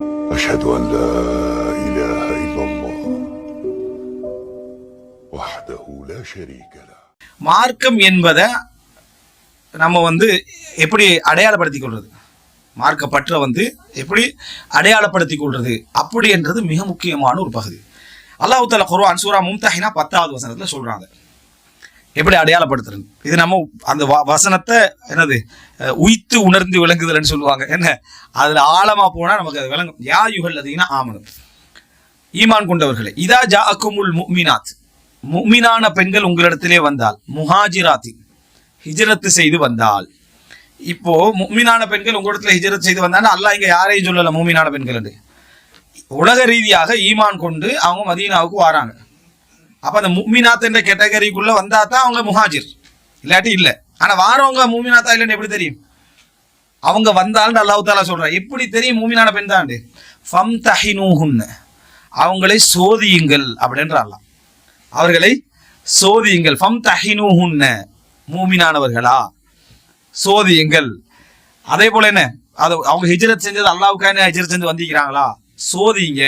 أشهد أن لا إله إلا الله وحده لا شريك له. மார்க்கம் என்பத நம்ம வந்து எப்படி அடையாளப்படுத்திக் கொள்வது மார்க்கப்பற்ற வந்து எப்படி அடையாளப்படுத்திக் கொள்வது அப்படி என்றது மிக முக்கியமான ஒரு பகுதி. அல்லாஹு தாலா குர்ஆன் சூரா மும்தஹினா பத்தாவது வசனத்தில் சொல்றாங்க. எப்படி அடையாளப்படுத்துறது? இது நம்ம அந்த வ- வசனத்தை என்னது உயித்து உய்த்து உணர்ந்து விளங்குதல்னு சொல்லுவாங்க. என்ன? அதுல ஆழமா போனா நமக்கு அது விளங்கும். யா யுகல் அதிகனா ஆமணம் ஈமான் கொண்டவர்களே இதா ஜாக்குமுல் முஃமினாத். முஃமினான பெண்கள் உங்களிடத்திலே வந்தால் முஹாஜிராத்தி ஹிஜரத்து செய்து வந்தால். இப்போ முஃமினான பெண்கள் உங்களிடத்துல ஹிஜரத் செய்து வந்தால் அல்லாஹ் இங்க யாரையும் சொல்லல முஃமினான பெண்கள் உலக ரீதியாக ஈமான் கொண்டு அவங்க மதீனாவுக்கு வராங்க. அப்ப அந்த முஃமினாத் என்ற கேட்டகரிக்குள்ள வந்தா தான் அவங்க முஹாஜிர். இல்லாட்டி இல்ல. ஆனா வாரவங்க முஃமினாத்தா இல்லைன்னு எப்படி தெரியும்? அவங்க வந்தாலும் அல்லாஹ் தாலா சொல்றான். எப்படி தெரியும் மூமினான பெண் தான் ஃபம் தஹினூஹுன்னு அவங்களை சோதியுங்கள் அப்படின்ற அல்லா அவர்களை சோதியுங்கள். ஃபம் தஹினூஹுன்ன மூமினானவர்களா சோதியுங்கள். அதே போல என்ன? அது அவங்க ஹிஜ்ரத் செஞ்சது அல்லாவுக்கான ஹிஜ்ரத் செஞ்சு வந்திக்கிறாங்களா சோதிங்க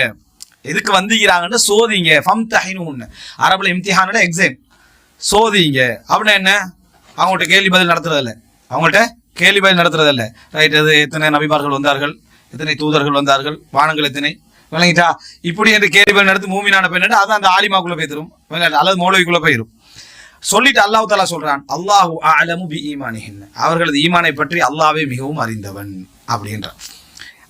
எதுக்கு வந்திக்கிறாங்கன்னு சோதிங்க. ஃபம் தஹினூஹுன்ன அரபில் இம்திஹானோட எக்ஸாம் சோதிங்க. அப்படின்னா என்ன? அவங்கள்ட்ட கேள்வி பதில் நடத்துறதில்ல. அவங்கள்ட்ட கேள்வி பதில் நடத்துறதில்ல. ரைட் அது எத்தனை நபிமார்கள் வந்தார்கள்? எத்தனை தூதர்கள் வந்தார்கள்? வானங்கள் எத்தனை? விளங்கிட்டா? இப்படி என்று கேள்வி பதில் நடத்தி மூமினான பெண்ணு அது அந்த ஆலிமாக்குள்ள போயிரும் அல்லது மௌலவிக்குள்ள போயிடும் சொல்லிட்டு அல்லாஹு தாலா சொல்றான் அல்லாஹு அலமு பி ஈமானிஹின். அவர்களது ஈமானை பற்றி அல்லாவே மிகவும் அறிந்தவன். அப்படின்றான்.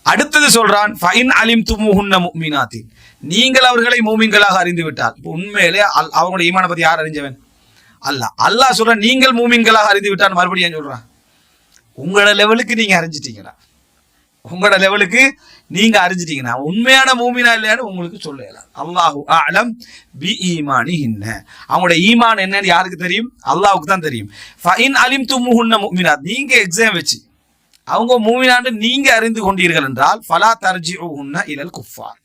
அடுத்தது சொல்றான் ஃபைன் அலிம் துமுஹுன்ன முக்மினாத்தின் நீங்கள் அவர்களை மூமின்களாக அறிந்து விட்டால் உண்மையிலே அல் அவங்களோட ஈமானை பத்தி யார் அறிஞ்சவன்? அல்லாஹ். அல்லாஹ் சொல்ற நீங்கள் மூமின்களாக அறிந்து விட்டான்னு மறுபடியும் சொல்றான்? உங்களோட லெவலுக்கு நீங்க அறிஞ்சிட்டீங்களா? உங்களோட லெவலுக்கு நீங்க அறிஞ்சிட்டீங்கன்னா உண்மையான மூமினா இல்லையான்னு உங்களுக்கு சொல்லலாம் அல்லாஹு அலம் பி ஈமானி என்ன அவங்களோட ஈமான் என்னன்னு யாருக்கு தெரியும்? அல்லாவுக்கு தான் தெரியும். ஃபைன் அலிம் துமுஹுன்ன மூமினா நீங்க எக்ஸாம் வச்சு அவங்க மூமினாண்டு நீங்க அறிந்து கொண்டீர்கள் என்றால் ஃபலா தர்ஜி உன்ன இலல் குஃபார்.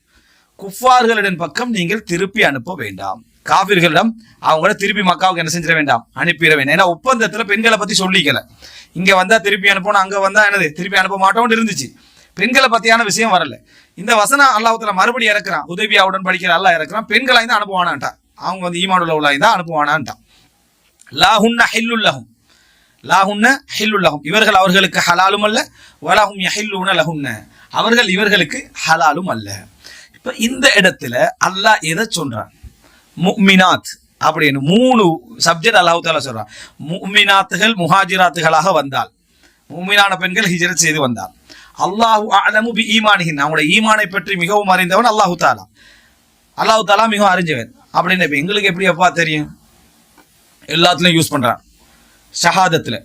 குஃபார்களிடம் பக்கம் நீங்கள் திருப்பி அனுப்ப வேண்டாம். காபிர்களிடம் அவங்கள திருப்பி மக்காவுக்கு என்ன செஞ்சிட வேண்டாம். அனுப்பிட வேண்டாம். ஏன்னா ஒப்பந்தத்துல பெண்களை பத்தி சொல்லிக்கல. இங்க வந்தா திருப்பி அனுப்பணும் அங்க வந்தா என்னது? திருப்பி அனுப்ப மாட்டோம்னு இருந்துச்சு. பெண்களை பத்தியான விஷயம் வரல. இந்த வசனம் அல்லாஹ்வுத்தால மறுபடியும் இறக்குறான். உதவியாவுடன் படிக்கிற அல்லா இறக்குறான். பெண்களாய் தான் அனுப்புவானான்ட்டான். அவங்க வந்து ஈமான் உள்ளவளாய் தான் அனுப்புவானான்ட்டான். லாஹுன்ன ஹில்லுல்லஹும். லாஹுன்ன ஹில்லுல்லஹும். இவர்கள் அவர்களுக்கு ஹலாலும் அல்ல வலஹும் யஹில்லுன லஹுன்ன. அவர்கள் இவர்களுக்கு ஹலாலும் அல்ல. இப்ப இந்த இடத்துல அல்லாஹ் எதை சொல்றான்? முக்மினாத் அப்படின்னு மூணு சப்ஜெக்ட் அல்லாஹ் தாலா சொல்றான். முக்மினாத்துகள் முஹாஜிராத்துகளாக வந்தால் முக்மினான பெண்கள் ஹிஜரத் செய்து வந்தால் அல்லாஹு அலமு பி ஈமானிகின் அவங்களோட ஈமானை பற்றி மிகவும் அறிந்தவன் அல்லாஹு தாலா அல்லாஹு தாலா மிகவும் அறிஞ்சவன். அப்படின்னு இப்போ எங்களுக்கு எப்படி அப்பா தெரியும்? எல்லாத்துலையும் யூஸ் பண்ணுறான் ஷஹாதத்தில்.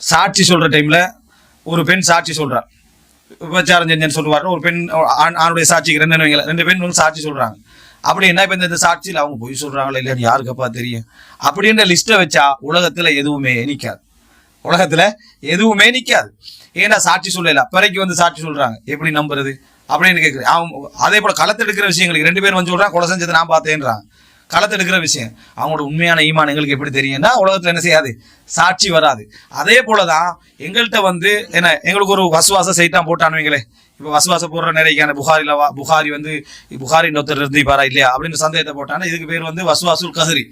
சாட்சி சொல்கிற டைமில் ஒரு பெண் சாட்சி சொல்கிறான் விபச்சாரம் செஞ்சேன்னு சொல்லுவார் ஒரு பெண் ஆணுடைய சாட்சிக்கு ரெண்டு வைங்களேன். ரெண்டு பெண் வந்து சாட்சி சொல்றாங்க. அப்படி என்ன இப்போ இந்த சாட்சியில் அவங்க பொய் சொல்றாங்களா இல்லையான்னு யாருக்கப்பா தெரியும்? அப்படின்ற லிஸ்ட்டை வச்சா உலகத்துல எதுவுமே நிற்காது உலகத்துல எதுவுமே நிற்காது ஏன்னா சாட்சி சொல்லல. பிறகு வந்து சாட்சி சொல்றாங்க. எப்படி நம்புறது? அப்படின்னு கேட்குறேன் அவங்க அதே போல் களத்தெடுக்கிற விஷயங்களுக்கு ரெண்டு பேர் வந்து சொல்கிறான் கொலை செஞ்சதை நான் பார்த்தேன்றாங்க. களத்தெடுக்கிற விஷயம். அவங்களோட உண்மையான ஈமான் எங்களுக்கு எப்படி தெரியும்னா உலகத்தில் என்ன செய்யாது? சாட்சி வராது. அதே போலதான் எங்கள்கிட்ட வந்து என்ன எங்களுக்கு ஒரு வசுவாச செய்தான் போட்டானுவீங்களே இப்போ வசுவாச போடுற நிறைக்கான புகாரில் வா புகாரி வந்து புகாரி ஒருத்தர் இருந்து இல்லையா? அப்படின்னு சந்தேகத்தை போட்டானா இதுக்கு பேர் வந்து வசுவாசுல் கஹரி.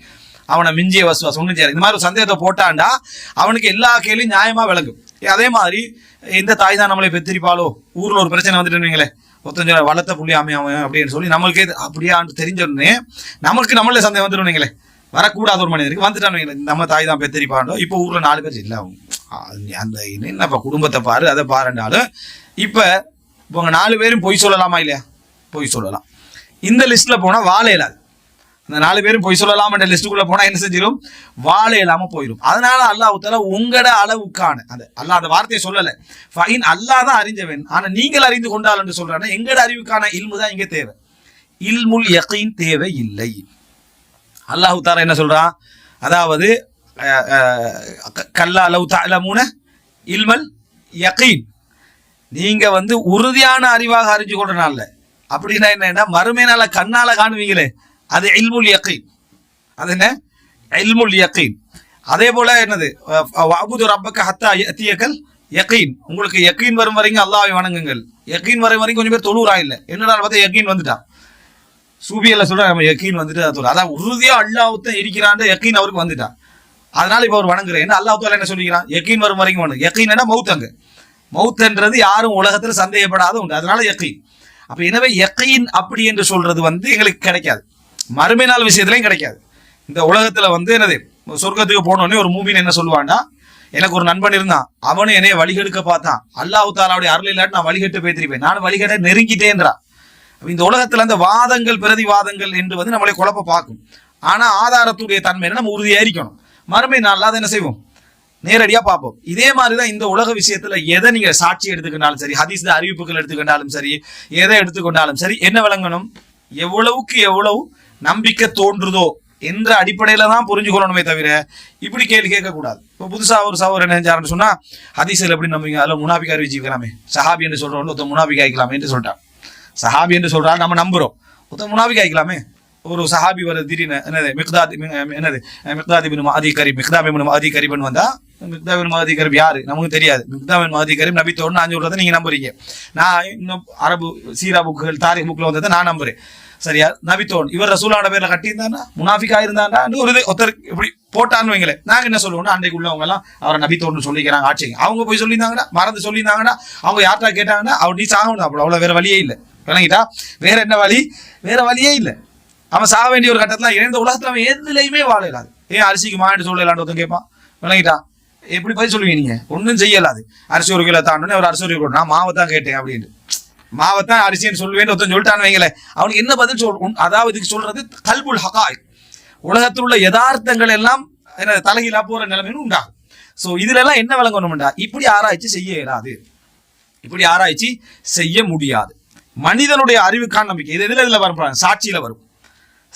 அவனை மிஞ்சிய வசுவாசம் ஒன்றும் செய்யாது. இந்த மாதிரி ஒரு சந்தேகத்தை போட்டாண்டா அவனுக்கு எல்லா கேள்வியும் நியாயமாக விளங்கும். அதே மாதிரி இந்த தாய் தான் நம்மளை பெத்திரிப்பாலோ ஊரில் ஒரு பிரச்சனை வந்துட்டு ஒருத்தன் வளர்த்த புள்ளி அமையும் அப்படின்னு சொல்லி நம்மளுக்கே இது அப்படியான்னு தெரிஞ்ச நமக்கு நம்மளே சந்தேகம் வந்துடும் நீங்களே வரக்கூடாத ஒரு மனிதருக்கு வந்துட்டான்னு நம்ம தாய் தான் பெத்திரிப்பாண்டோ இப்போ ஊரில் நாலு பேர் இல்லை அவங்க. அது அந்த என்னப்பா குடும்பத்தை பாரு அதை பாருண்டாலும் இப்போ இவங்க நாலு பேரும் பொய் சொல்லலாமா இல்லையா? பொய் சொல்லலாம். இந்த லிஸ்ட்டில் போனால் வாழை இல்லாது. அந்த நாலு பேரும் பொய் சொல்லலாம் என்ற லிஸ்ட்டுக்குள்ள போனா என்ன செஞ்சிடும் வாழ இல்லாம போயிடும் அதனால அல்லாஹ் தால உங்களோட அளவுக்கான அந்த அல்லாஹ் அந்த வார்த்தையை சொல்லல. ஃபைன் அல்லாஹ் தான் அறிஞ்சவன். ஆனா நீங்கள் அறிந்து கொண்டால் என்று சொல்றாங்க எங்களோட அறிவுக்கான இல்மு தான் இங்க தேவை. இல்முல் யக்கீன் தேவை இல்லை அல்லாஹ் தாரா என்ன சொல்றான் அதாவது கல்லா லவ் தலமுன இல்மல் யக்கீன் நீங்க வந்து உறுதியான அறிவாக அறிஞ்சு கொண்டனால அப்படின்னா என்னன்னா மறுமை நாள கண்ணால காணுவீங்களே. அது இல்முல் யக்கீன் அது என்ன? இல்முல் யக்கீன் அதே போல என்னது? வாபுது ரப்பக்க ஹத்தா யத்தியக்கல் யக்கீன் உங்களுக்கு யக்கீன் வரும் வரைக்கும் அல்லாவை வணங்குங்கள். யக்கீன் வரும் வரைக்கும் கொஞ்சம் பேர் தொழுறா இல்லை. என்னடா பார்த்தா யக்கீன் வந்துட்டான் சூபியில் சொல்ற நம்ம யக்கீன் வந்துட்டு அது அதான் உறுதியாக அல்லாஹ்வுத்தான் இருக்கிறான் யக்கீன் அவருக்கு வந்துட்டான் அதனால இப்போ அவர் வணங்குறேன் என்ன அல்லாஹ் என்ன சொல்லிக்கிறான்? யக்கீன் வரும் வரைக்கும் வணங்கு. யக்கீன் மௌத்தங்க மௌத்ன்றது யாரும் உலகத்தில் சந்தேகப்படாத உண்டு அதனால யக்கீன் அப்போ எனவே யக்கீன் அப்படி என்று சொல்றது வந்து எங்களுக்கு கிடைக்காது. மறுமை நாள் விஷயத்துலையும் கிடைக்காது. இந்த உலகத்தில் வந்து என்னது சொர்க்கத்துக்கு போனோடனே ஒரு மூவின் என்ன சொல்லுவான்டா எனக்கு ஒரு நண்பன் இருந்தான். அவனும் என்னைய வழிகெடுக்க பார்த்தான். அல்லாஹ் தாலாவுடைய அருள் இல்லாட்டி நான் வழிகட்டு பேத்திருப்பேன். நான் வழிகட்ட நெருங்கிட்டேன்றா. இந்த உலகத்துல அந்த வாதங்கள் பிரதிவாதங்கள் என்று வந்து நம்மளை குழப்ப பார்க்கும். ஆனா ஆதாரத்துடைய தன்மை நம்ம உறுதியா இருக்கணும். மறுமை நாளில் அதை என்ன செய்வோம்? நேரடியா பார்ப்போம். இதே மாதிரிதான் இந்த உலக விஷயத்துல எதை நீங்க சாட்சி எடுத்துக்கிட்டாலும் சரி ஹதீஸ் அறிவிப்புகள் எடுத்துக்கிட்டாலும் சரி எதை எடுத்துக்கொண்டாலும் சரி என்ன விளங்கணும்? எவ்வளவுக்கு எவ்வளவு நம்பிக்கை தோன்றுதோ என்ற அடிப்படையில தான் புரிஞ்சுக்கொள்ளணுமே தவிர இப்படி கேள்வி கேட்கக்கூடாது. இப்போ புதுசா ஒரு சகோதரர் என்ன செஞ்சாருன்னு சொன்னா ஹதீசில் எப்படி நம்பிங்க அதில் முனாபிக் அறிவிச்சிருக்கலாமே சஹாபி என்று சொல்றவங்க ஒருத்தர் முனாபிக் ஆயிக்கலாமே என்று சொல்லிட்டான். சஹாபி என்று சொல்றாரு நம்ம நம்புறோம். ஒருத்தர் முனாபிக் ஆயிக்கலாமே. ஒரு சஹாபி வர திடீர்னு என்னது மிக்தாத் என்னது மிக்தாத் பின் மாதி கரீப் மிக்தாப் பின் மாதி கரீப்னு வந்தா மிக்தாப் மாதி கரீப் யாரு? நமக்கு தெரியாது. மிக்தாப் மாதி கரீப் நபி தோடு நான் சொல்றதை நீங்க நம்புறீங்க. நான் இன்னும் அரபு சீரா புக்குகள் தாரிக் புக்ல வந்ததை நான் நம்புறேன். சரியா? நபித்தோன் இவர் ரசூலான பேர்ல கட்டியிருந்தானா? முனாஃபிக்கா இருந்தாண்டா ஒரு ஒருத்தர் இப்படி போட்டான்னு வைங்களேன். நாங்க என்ன சொல்லுவோம்னா அன்றைக்கு உள்ளவங்க எல்லாம் அவரை நபித்தோன்னு சொல்லிக்கிறாங்க ஆட்சிங்க. அவங்க போய் சொல்லியிருந்தாங்கன்னா மறந்து சொல்லியிருந்தாங்கன்னா அவங்க யார்ட்டா கேட்டாங்கன்னா அவர் நீ சாகணும் அப்படி. அவ்வளவு வேற வழியே இல்லை. விளங்கிட்டா? வேற என்ன வழி? வேற வழியே இல்லை. அவன் சாக வேண்டிய ஒரு கட்டத்துல இணைந்த உலகத்துல அவன் எதுலையுமே வாழலாது. ஏன் அரிசிக்கு மாட்டு சொல்லலான்னு ஒருத்தன் கேட்பான்? விளங்கிட்டா? எப்படி பதில் சொல்லுவீங்க நீங்க? ஒன்றும் செய்யலாது. அரிசி ஒரு கிலோ தாண்டனே ஒரு அரிசி ஒரு கிலோ நான் மாவை தான் கேட்டேன் அப்படின்ட்டு. மாவைத்தான் அரிசின்னு சொல்லுவேன் ஒருத்தன் சொல்லிட்டான்னு வைங்களேன். அவனுக்கு என்ன பதில் சொல் அதாவது இதுக்கு சொல்றது கல்புல் ஹகாய். உலகத்தில் உள்ள யதார்த்தங்கள் எல்லாம் என்ன தலைகீழா போற நிலைமைன்னு உண்டாகும். ஸோ இதுல எல்லாம் என்ன விளங்கணும்டா? இப்படி ஆராய்ச்சி செய்ய இயலாது. இப்படி ஆராய்ச்சி செய்ய முடியாது. மனிதனுடைய அறிவுக்கான நம்பிக்கை. இது எதுல இதுல வரும் சாட்சியில வரும்.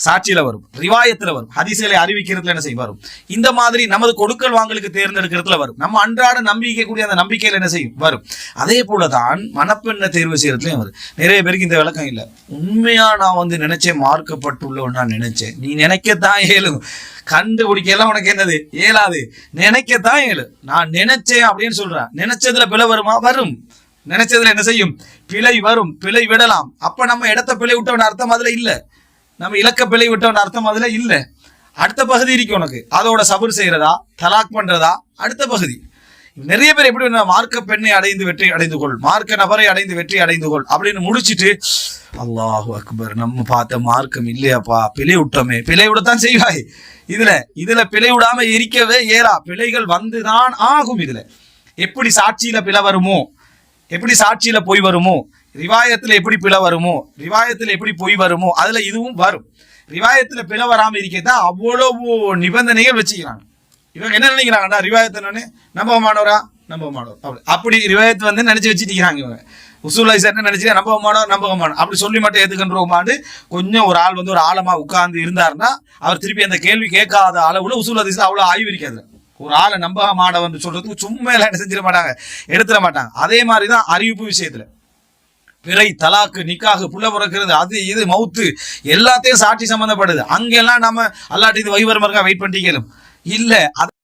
சாட்சியில வரும் ரிவாயத்துல வரும் ஹதீசுகளை அறிவிக்கிறதுல என்ன செய்யும்? வரும். இந்த மாதிரி நமது கொடுக்கல் வாங்கலுக்கு தேர்ந்தெடுக்கிறதுல வரும். நம்ம அன்றாட நம்பிக்கை கூடிய அந்த நம்பிக்கையில என்ன செய்யும்? வரும். அதே போலதான் மனப்பெண்ண தேர்வு செய்யறதுலயும் வரும். நிறைய பேருக்கு இந்த விளக்கம் இல்லை. உண்மையா நான் வந்து நினைச்சேன் மார்க்கப்பட்டுள்ளவன் நான் நினைச்சேன். நீ நினைக்கத்தான் கண்டுபிடிக்க கண்டுபிடிக்கலாம் உனக்கு என்னது? இயலாது நினைக்கத்தான் ஏழு. நான் நினைச்சேன் அப்படின்னு சொல்றேன். நினைச்சதுல பிழை வருமா? வரும். நினைச்சதுல என்ன செய்யும்? பிழை வரும். பிழை விடலாம். அப்ப நம்ம இடத்த பிழை விட்டவன் அர்த்தம் அதுல இல்லை. நம்ம இலக்க பிழை விட்டவன் அர்த்தம் அதுல இல்ல. அடுத்த பகுதி இருக்கு உனக்கு. அதோட சபர் செய்யறதா? தலாக் பண்றதா? அடுத்த பகுதி. நிறைய பேர் எப்படி மார்க்க பெண்ணை அடைந்து வெற்றி அடைந்து கொள். மார்க்க நபரை அடைந்து வெற்றி அடைந்து கொள். அப்படின்னு முடிச்சுட்டு அல்லாஹு அக்பர் நம்ம பார்த்த மார்க்கம் இல்லையாப்பா. பிழை விட்டோமே. பிழை விடத்தான் செய்வாய். இதுல இதுல பிழை விடாம இருக்கவே ஏறா. பிழைகள் வந்துதான் ஆகும் இதுல. எப்படி சாட்சியில பிழை வருமோ? எப்படி சாட்சியில போய் வருமோ? ரிவாயத்தில் எப்படி பிழை வருமோ ரிவாயத்தில் எப்படி பொய் வருமோ அதில் இதுவும் வரும். ரிவாயத்தில் பிழை வராமல் இருக்கதான் அவ்வளவு நிபந்தனைகள் வச்சுக்கிறாங்க. இவங்க என்ன நினைக்கிறாங்கன்னா ரிவாயத்தினோடனே நம்ப நம்பகமானவரா நம்பகமானவர் அப்படி அப்படி ரிவாயத்து வந்து நினச்சி வச்சுட்டு இவங்க. உசூலாய் என்ன நினைச்சு நம்பகமானவர் நம்பகமான அப்படி சொல்லி மட்டும் ஏத்துக்கின்றோமாண்டு கொஞ்சம் ஒரு ஆள் வந்து ஒரு ஆழமா உட்கார்ந்து இருந்தாருன்னா அவர் திருப்பி அந்த கேள்வி கேட்காத அளவுல உசூல் அதிசயம் அவ்வளோ ஆய்வு இருக்காது. ஒரு ஆளை நம்பகமானவன் வந்து சொல்றதுக்கு சும்மா எல்லாம் என்ன செஞ்சிட மாட்டாங்க எடுத்துட மாட்டாங்க. அதே மாதிரி தான் அறிவிப்பு விஷயத்துல. பிறை தலாக்கு நிக்காகு புள்ள பிறக்கிறது அது இது மவுத்து எல்லாத்தையும் சாட்சி சம்மந்தப்படுது அங்கெல்லாம் நம்ம அல்லாட்டி இது வைவரமா வெயிட் பண்ணிக்கலாம் இல்லை